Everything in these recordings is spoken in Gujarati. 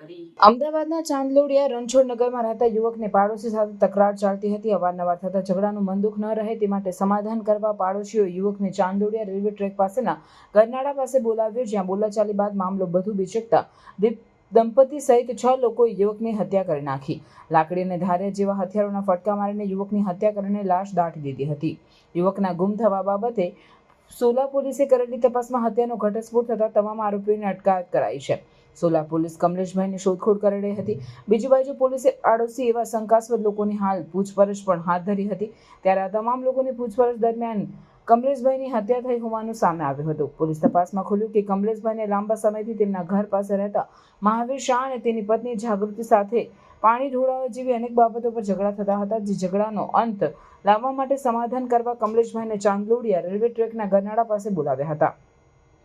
કરી. અમદાવાદના ચાંદલોડિયા રણછોડ નગરમાં રહેતા યુવકને પાડોશી સાથે તકરાર ચાલતી હતી. અવારનવાર થતા ઝઘડાનું મનદુખ ન રહે તે માટે સમાધાન કરવા પાડોશીઓ યુવકને ચાંદલોડિયા રેલવે ટ્રેક પાસેના ગરનાળા પાસે બોલાવ્યો, જ્યાં બોલાચાલી બાદ મામલો બધું બિચકતા દીપ દંપતી સહિત છ લોકોએ યુવકની હત્યા કરી નાખી. લાકડી અને ધારે જેવા હથિયારોના ફટકા મારીને યુવકની હત્યા કરીને લાશ દાટી દીધી હતી. યુવકના ગુમ થવા બાબતે સોલા પોલીસે કરેલી તપાસમાં હત્યાનો ઘટસ્ફોટ થતા તમામ આરોપીઓની અટકાયત કરાઈ છે. સોલા પોલીસ કમલેશભાઈની શોધખોળ કરી હતી. બીજી બાજુ પોલીસે આડોશી એવા શંકાસ્પદ લોકોની હાલ પૂછપરછ પણ હાથ ધરી હતી. ત્યારે આ તમામ લોકોની પૂછપરછ દરમિયાન કમલેશભાઈની હત્યા થઈ હોવાનું સામે આવ્યું હતું. પોલીસ તપાસમાં ખુલ્યું કે કમલેશભાઈને લાંબા સમયથી તેમના ઘર પાસે રહેતા મહાવીર શાહ અને તેની પત્ની જાગૃતિ સાથે પાણી ઢોળાવા જેવી અનેક બાબતો પર ઝઘડા થતા હતા. જે ઝઘડાનો અંત લાવવા માટે સમાધાન કરવા કમલેશભાઈને ચાંદલોડિયા રેલવે ટ્રેકના ગરનાળા પાસે બોલાવ્યા હતા.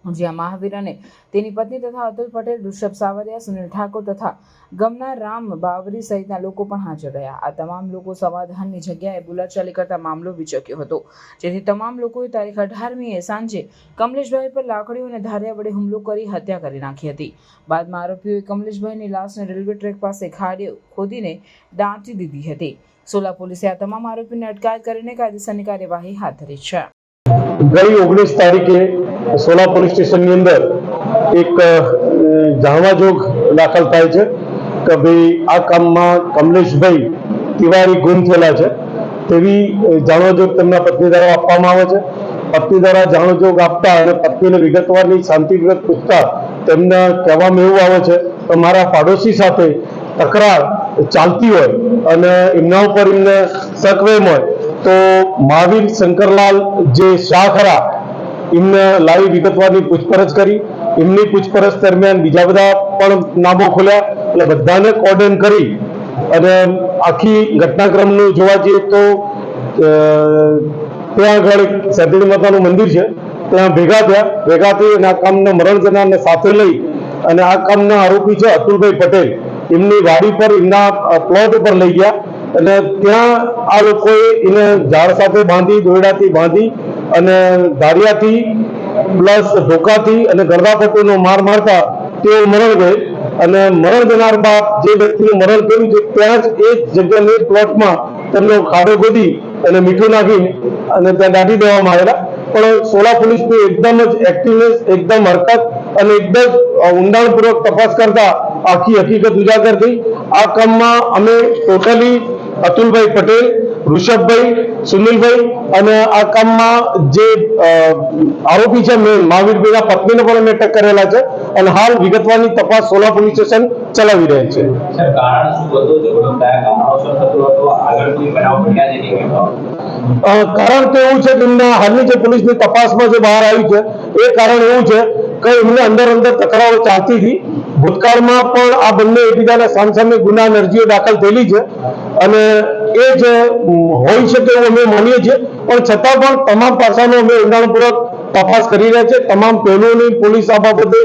જ્યાં મહાવીર અને તેની પત્ની તથા અતુલ પટેલ, ઋષભ સાવરિયા, સુનિલ ઠાકોર તથા ગમના રામ બાવરી સહિતના લોકો પણ હાજર રહ્યા. આ તમામ લોકો સમાધાનની જગ્યાએ બોલાચાલી કરતા મામલો વિચક્યો હતો. જેથી તમામ લોકોએ તારીખ અઢારમીએ સાંજે કમલેશભાઈ પર લાકડીઓ અને ધારિયા વડે હુમલો કરી હત્યા કરી નાખી હતી. બાદમાં આરોપીઓએ કમલેશભાઈની લાશને રેલવે ટ્રેક પાસે ખાડી ખોદીને દાંટી દીધી હતી. સોલા પોલીસે આ તમામ આરોપીને અટકાયત કરીને કાયદેસરની કાર્યવાહી હાથ ધરી છે. ગઈ ઓગણીસ તારીખે સોલા પોલીસ સ્ટેશનની અંદર એક જાણવાજોગ જાણવા જોગ દાખલ થાય છે કે ભાઈ આ કામમાં કમલેશભાઈ તિવારી ગુમ થયેલા છે. તેવી જાણવાજોગ જાણવા જોગ તેમના પત્ની દ્વારા આપવામાં આવે છે. પત્ની દ્વારા જાણવા જોગ આપતા અને પત્નીને વિગતવારની શાંતિપૂર્વક પૂછતા તેમને કહેવામાં એવું આવે છે કે મારા પાડોશી સાથે તકરાર ચાલતી હોય અને એમના ઉપર એમને સકવેમ હોય તો મહાવીર શંકરલાલ જે શાહ ખરા એમને લાવી વિગતવારની પૂછપરછ કરી. એમની પૂછપરછ દરમિયાન બીજા બધા પણ નામો ખોલ્યા એટલે બધાને કોર્ડન કરી. અને આખી ઘટનાક્રમનું જોવા જઈએ તો ત્યાં આગળ સતીડી માતાનું મંદિર છે. ત્યાં ભેગા થયા. ભેગા થઈ અને આ કામના મરણ જનારને સાથે લઈ અને આ કામના આરોપી છે અતુલભાઈ પટેલ. એમની ગાડી પર, એમના પ્લોટ ઉપર લઈ ગયા. અને ત્યાં આ લોકોએ એને ઝાડ સાથે બાંધી, દોરડાથી બાંધી અને ધારિયાથી પ્લસ ધોકાથી અને ગરદાપટ્ટીનો માર મારતા તેઓ મરણ ગયે. અને મરણ જનાર બાદ જે વ્યક્તિનું મરણ થયું છે, ત્યાં જ એ જ જગ્યાની પ્લોટમાં તેમનો ખાડો ગોદી અને મીઠું નાખી અને ત્યાં દાટી દેવામાં આવેલા. પણ સોલા પોલીસની એકદમ જ એક્ટિવનેસ એકદમ હરકત અને એકદમ ઊંડાણપૂર્વક તપાસ કરતા આખી હકીકત ઉજાગર થઈ. આ કામમાં અમે ટોટલી અતુલભાઈ પટેલ ઋષભભાઈ સુનિલભાઈ અને આ કામમાં જે આરોપી છે મેં મહાવીરભાઈના પત્નીને પણ અમે અટક કરેલા છે અને હાલ વિગતવારની તપાસ સોલા પોલીસ સ્ટેશન ચલાવી રહ્યા છે. કારણ તો એવું છે કે એમના હાલની જે પોલીસની તપાસમાં જે બહાર આવ્યું છે એ કારણ એવું છે કે એમને અંદર અંદર તકરારો ચાલતી હતી. ભૂતકાળમાં પણ આ બંને એકબીજાના સામસામે ગુના અરજીઓ દાખલ થયેલી છે અને એ જ હોઈ શકે એવું અમે માનીએ છીએ. પણ છતાં પણ તમામ પાસાનો અમે ઊંડાણપૂર્વક તપાસ કરી રહ્યા છે તમામ પહેલોની પોલીસ આ બાબતે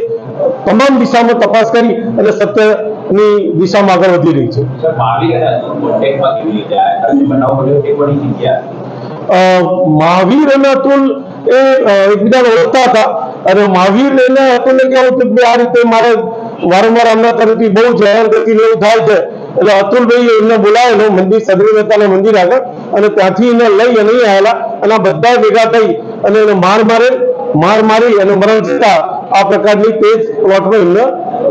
તમામ દિશામાં તપાસ કરી અને સત્યની દિશામાં આગળ વધી રહી છે. મહાવીર અને અતુલ એ એકબીજાને ઓળખતા હતા. અને મહાવીર એને અતુલને કહેવું હતું કે આ રીતે મારે વારંવાર આમના તરફથી બહુ જાહેર હેરાન એવું થાય છે એટલે અતુલભાઈ એમને બોલાવેલો મંદિર સદરી માતાના મંદિર આગળ અને ત્યાંથી એને લઈ અને આવેલા. અને બધા ભેગા થઈ અને એને માર મારે માર મારી અને મરણ જતા આ પ્રકારની તેજ પ્લોટમાં એમને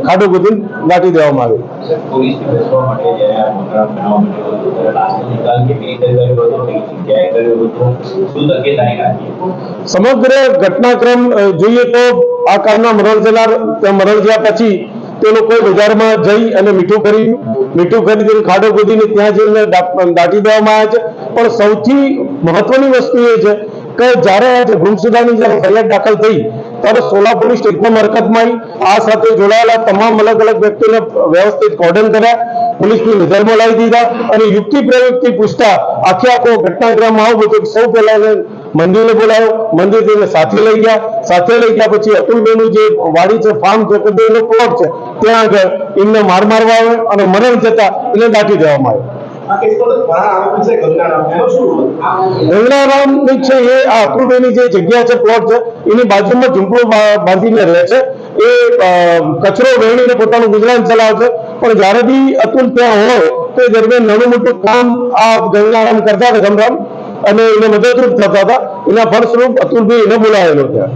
ખાડો ગોતીને દાટી દેવામાં આવી. સર પોલીસને બેસવા માટે જ્યારે આ મકરામ બનાવ બન્યો હતો ત્યારે લાશનો નિકાલ કેવી રીતે કર્યો હતો કઈ જગ્યાએ કર્યો હતો શું તકેદારી રાખી સમગ્ર ઘટનાક્રમ જોઈએ તો આ કારના મરણ જનાર મરણ થયા પછી તે લોકો બજારમાં જઈ અને મીઠું કરી મીઠું ખરીદીને ખાડો ખોદીને ત્યાં જઈને દાટી દેવામાં આવે છે. પણ સૌથી મહત્વની વસ્તુ એ છે કે જ્યારે આ જે ગુમસુદાની જ્યારે ફરિયાદ દાખલ થઈ, ત્યારે સોલા પોલીસ એકદમ હરકતમાં આવી આ સાથે જોડાયેલા તમામ અલગ અલગ વ્યક્તિઓને વ્યવસ્થિત કોર્ડન કર્યા. પોલીસની નજરમાં લાવી દીધા અને યુક્તિ પ્રયુક્તિ પૂછતા આખે આખો ઘટનાક્રમમાં આવું બધું સૌ પહેલા મંદિરે બોલાવ્યો મંદિર તેને સાથે લઈ ગયા. સાથે લઈ ગયા પછી અતુલભાઈનું જે વાડી છે ફાર્મ છે કુદરતનો પ્લોટ છે ત્યાં આગળ એમને માર મારવા આવે અને મરણ જતા એને દાટી દેવામાં આવે આ કેસમાં તો ઘણા આરોપી છે ગંગારામ. છે એ આ અતુલભાઈની જે જગ્યા છે પ્લોટ છે એની બાજુમાં ઝૂંપડું બાંધીને રહે છે. એ કચરો વેણીને પોતાનું ગુજરાન ચલાવે છે. પણ જ્યારે બી અતુલ ત્યાં હોય તો દરમિયાન નાનું મોટું કામ આ ગંગારામ કરતા હતા ગમરામ અને એને મદદરૂપ થતા હતા. એના ફળસ્વરૂપ અતુલભાઈ એને બોલાવેલો ત્યાં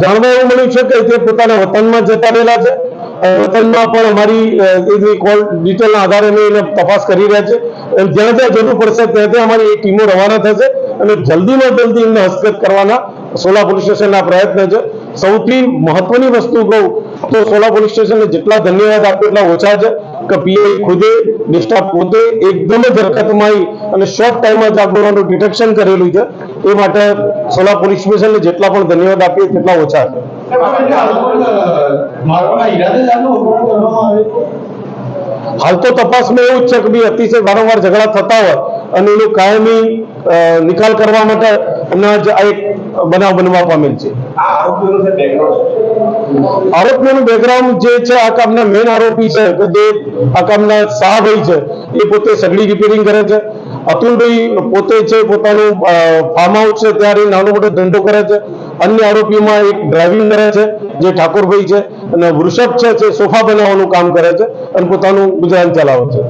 જાણવા એવું મળ્યું છે કે તે પોતાના વતનમાં જતા રહેલા છે. વતનમાં પણ અમારી એની કોલ ડિટેલના આધારે અમે એને તપાસ કરી રહ્યા છે. જ્યાં જ્યાં જરૂર પડશે ત્યાં ત્યાં અમારી એ ટીમો રવાના થશે. અને જલ્દીમાં જલ્દી એમને હસ્તગત કરવાના સોલા પોલીસ સ્ટેશનના પ્રયત્ન છે. સૌથી મહત્વની વસ્તુ કહું તો સોલા પોલીસ સ્ટેશનને જેટલા ધન્યવાદ આપે એટલા ઓછા છે કે પીઆઈ ખુદે ડિસ્ટાફ પોતે એકદમ જ હરકતમાં આવી અને શોર્ટ ટાઈમમાં જ આ ડિટેક્શન કરેલું છે. એ માટે સોલા પોલીસ સ્ટેશનને જેટલા પણ ધન્યવાદ આપીએ તેટલા ઓછા છે. હાલ તો તપાસમાં એવું જ છે કે ભાઈ અતિશય વારંવાર ઝઘડા થતા હોય અને એનું કાયમી નિકાલ કરવા માટે હમણાં જ આ એક બનાવ બનવા પામેલ છે. આરોપીઓનું બેકગ્રાઉન્ડ જે છે આ કામના મેઇન આરોપી છે કે જે આ કામના શાહભાઈ છે એ પોતે સગડી રિપેરિંગ કરે છે. અતુલભાઈ પોતે છે પોતાનું ફાર્મ હાઉસ છે ત્યારે નાનો મોટો ધંધો કરે છે. અન્ય આરોપીઓમાં એક ડ્રાઇવિંગ કરે છે જે ઠાકોરભાઈ છે અને વૃષભ છે જે સોફા બનાવવાનું કામ કરે છે અને પોતાનું ગુજરાન ચલાવે છે.